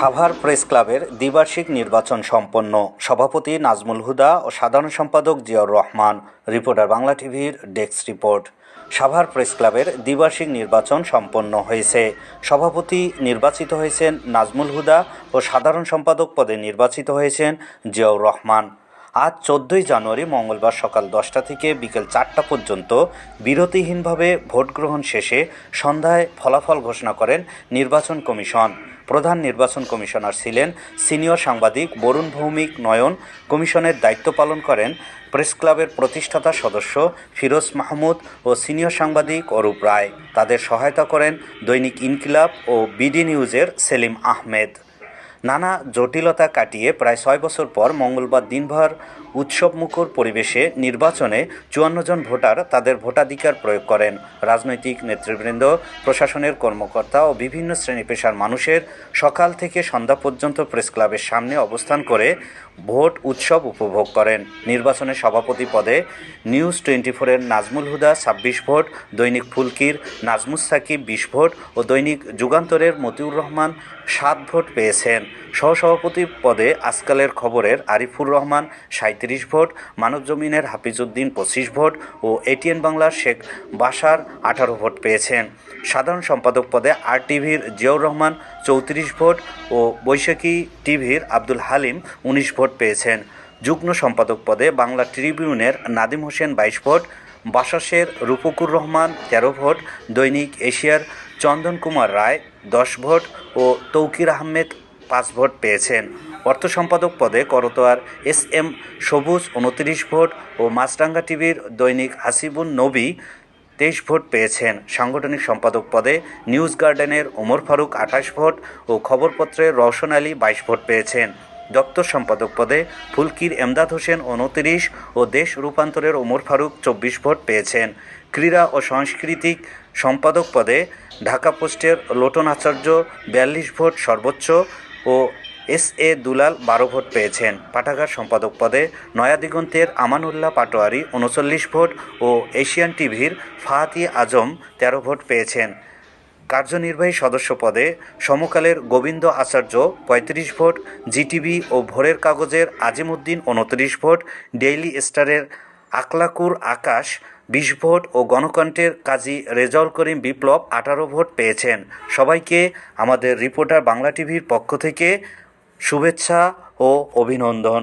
Savar press ক্লাবের দ্বিবার্ষিক নির্বাচন সম্পন্ন। সভাপতি নাজমুল হুদা ও সাধারণ সম্পাদক জিয়াউর রহমান। রিপোর্টার বাংলা টিভির ডেস্ক রিপোর্ট। সাভার প্রেস ক্লাবের দ্বিবার্ষিক নির্বাচন সম্পন্ন হয়েছে। সভাপতি নির্বাচিত হয়েছেন নাজমুল হুদা ও সাধারণ সম্পাদক পদে নির্বাচিত হয়েছেন জিয়াউর রহমান। আজ চোদ্দই জানুয়ারি মঙ্গলবার সকাল দশটা থেকে বিকেল চারটা পর্যন্ত বিরতিহীনভাবে ভোট গ্রহণ শেষে সন্ধ্যায় ফলাফল ঘোষণা করেন নির্বাচন কমিশন। প্রধান নির্বাচন কমিশনার ছিলেন সিনিয়র সাংবাদিক বরুণ ভৌমিক নয়ন। কমিশনের দায়িত্ব পালন করেন প্রেস ক্লাবের প্রতিষ্ঠাতা সদস্য ফিরোজ মাহমুদ ও সিনিয়র সাংবাদিক অরূপ রায়। তাদের সহায়তা করেন দৈনিক ইনকিলাব ও বিডি নিউজের সেলিম আহমেদ। নানা জটিলতা কাটিয়ে প্রায় ছয় বছর পর মঙ্গলবার দিনভর উৎসবমুখর পরিবেশে নির্বাচনে চুয়ান্ন জন ভোটার তাদের ভোটাধিকার প্রয়োগ করেন। রাজনৈতিক নেতৃবৃন্দ, প্রশাসনের কর্মকর্তা ও বিভিন্ন শ্রেণি পেশার মানুষের সকাল থেকে সন্ধ্যা পর্যন্ত প্রেস ক্লাবের সামনে অবস্থান করে ভোট উৎসব উপভোগ করেন। নির্বাচনে সভাপতি পদে নিউজ টোয়েন্টি ফোরের নাজমুল হুদা ছাব্বিশ ভোট, দৈনিক ফুলকির, নাজমুস সাকিব বিশ ভোট ও দৈনিক যুগান্তরের মতিউর রহমান সাত ভোট পেয়েছেন। সহসভাপতি পদে আজকালের খবরের আরিফুর রহমান সাঁত্রিশ ভোট, মানবজমিনের হাফিজউদ্দিন পঁচিশ ভোট ও এটিএন বাংলার শেখ বাসার আঠারো ভোট পেয়েছেন। সাধারণ সম্পাদক পদে আর টিভির জিয়াউর রহমান চৌত্রিশ ভোট ও বৈশাখী টিভির আব্দুল হালিম উনিশ ভোট পেয়েছেন। যুগ্ম সম্পাদক পদে বাংলা ট্রিবিউনের নাদিম হোসেন বাইশ ভোট বাসাসের রূপকুর রহমান তেরো ভোট, দৈনিক এশিয়ার চন্দন কুমার রায় দশ ভোট ও তৌকির আহমেদ পাঁচ ভোট পেয়েছেন। অর্থ সম্পাদক পদে করতোয়ার এস এম সবুজ উনত্রিশ ভোট ও মাছরাঙ্গা টিভির দৈনিক হাসিবুন নবী তেইশ ভোট পেয়েছেন। সাংগঠনিক সম্পাদক পদে নিউজ গার্ডেনের ওমর ফারুক আঠাশ ভোট ও খবরপত্রের রওশন আলী বাইশ ভোট পেয়েছেন। দপ্তর সম্পাদক পদে ফুলকির এমদাদ হোসেন উনত্রিশ ও দেশ রূপান্তরের ওমর ফারুক চব্বিশ ভোট পেয়েছেন। ক্রীড়া ও সাংস্কৃতিক সম্পাদক পদে ঢাকা পোস্টের লোটন আচার্য বিয়াল্লিশ ভোট সর্বোচ্চ ও এস এ দুলাল বারো ভোট পেয়েছেন। পাঠাগার সম্পাদক পদে নয়াদিগন্তের আমানুল্লাহ পাটোয়ারি উনচল্লিশ ভোট ও এশিয়ান টিভির ফাহাতি আজম তেরো ভোট পেয়েছেন। কার্যনির্বাহী সদস্য পদে সমকালের গোবিন্দ আচার্য পঁয়ত্রিশ ভোট, জিটিভি ও ভোরের কাগজের আজিমুদ্দিন উনত্রিশ ভোট, ডেইলি স্টারের আকলাকুর আকাশ বিশ ভোট ও গণকণ্ঠের কাজী রেজাউল করিম বিপ্লব আঠারো ভোট পেয়েছেন। সবাইকে আমাদের রিপোর্টার বাংলা টিভির পক্ষ থেকে শুভেচ্ছা ও অভিনন্দন।